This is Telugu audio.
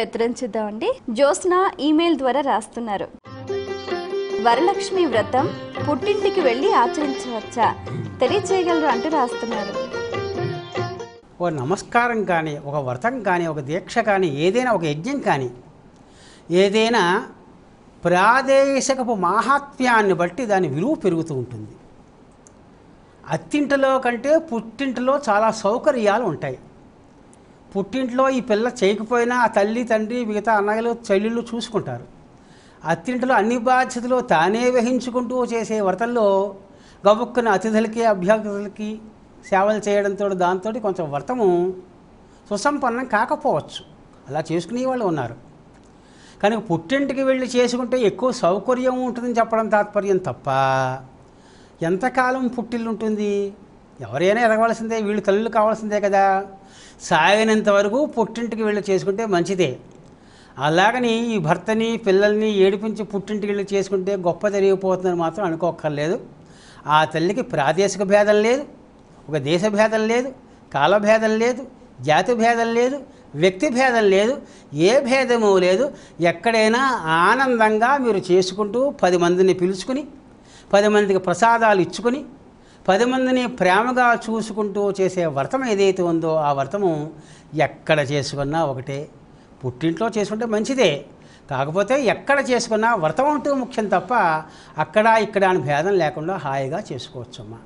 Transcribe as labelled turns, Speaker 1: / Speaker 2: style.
Speaker 1: ఎత్తురించుద్దామండి జ్యోత్స్న ఈమెయిల్ ద్వారా రాస్తున్నారు. వరలక్ష్మి వ్రతం పుట్టింటికి వెళ్ళి ఆచరించవచ్చా? తెలియచేయగలరు అంటూ రాస్తున్నారు.
Speaker 2: ఒక నమస్కారం కానీ ఒక వ్రతం కానీ ఒక దీక్ష కానీ ఏదైనా ఒక యజ్ఞం కానీ ఏదైనా ప్రాదేశికపు మాహాత్మ్యాన్ని బట్టి దాని విలువ పెరుగుతూ ఉంటుంది. అత్తింటిలో కంటే పుట్టింటిలో చాలా సౌకర్యాలు ఉంటాయి. పుట్టింట్లో ఈ పిల్ల చేయకపోయినా ఆ తల్లి తండ్రి మిగతా అన్నగలు చెల్లెళ్ళు చూసుకుంటారు. అత్తింటిలో అన్ని బాధ్యతలు తానే వహించుకుంటూ చేసే వ్రతంలో గబుక్కున అతిథులకి అభ్యర్థులకి సేవలు చేయడంతో దాంతో కొంచెం వ్రతము సుసంపన్నం కాకపోవచ్చు. అలా చేసుకునే వాళ్ళు ఉన్నారు. కానీ పుట్టింటికి వెళ్ళి చేసుకుంటే ఎక్కువ సౌకర్యం ఉంటుందని చెప్పడం తాత్పర్యం తప్ప ఎంతకాలం పుట్టిల్లు ఉంటుంది ఎవరైనా ఎదగవలసిందే వీళ్ళు తల్లులు కావాల్సిందే కదా. సాగినంత వరకు పుట్టింటికి వీళ్ళు చేసుకుంటే మంచిదే. అలాగని ఈ భర్తని పిల్లల్ని ఏడిపించి పుట్టింటికి వెళ్ళి చేసుకుంటే గొప్ప జరిగిపోతుందని మాత్రం అనుకోక్కర్లేదు. ఆ తల్లికి ప్రాదేశిక భేదం లేదు ఒక దేశ భేదం లేదు కాలభేదం లేదు జాతి భేదం లేదు వ్యక్తి భేదం లేదు ఏ భేదము లేదు. ఎక్కడైనా ఆనందంగా మీరు చేసుకుంటూ పది మందిని పిలుచుకుని పది మందికి ప్రసాదాలు ఇచ్చుకుని పది మందిని ప్రేమగా చూసుకుంటూ చేసే వ్రతం ఏదైతే ఉందో ఆ వ్రతము ఎక్కడ చేసుకున్నా ఒకటే. పుట్టింట్లో చేసుకుంటే మంచిదే. కాకపోతే ఎక్కడ చేసుకున్నా వ్రతం అంటూ ముఖ్యం తప్ప అక్కడ ఇక్కడ అని భేదం లేకుండా హాయిగా చేసుకోవచ్చమ్మా.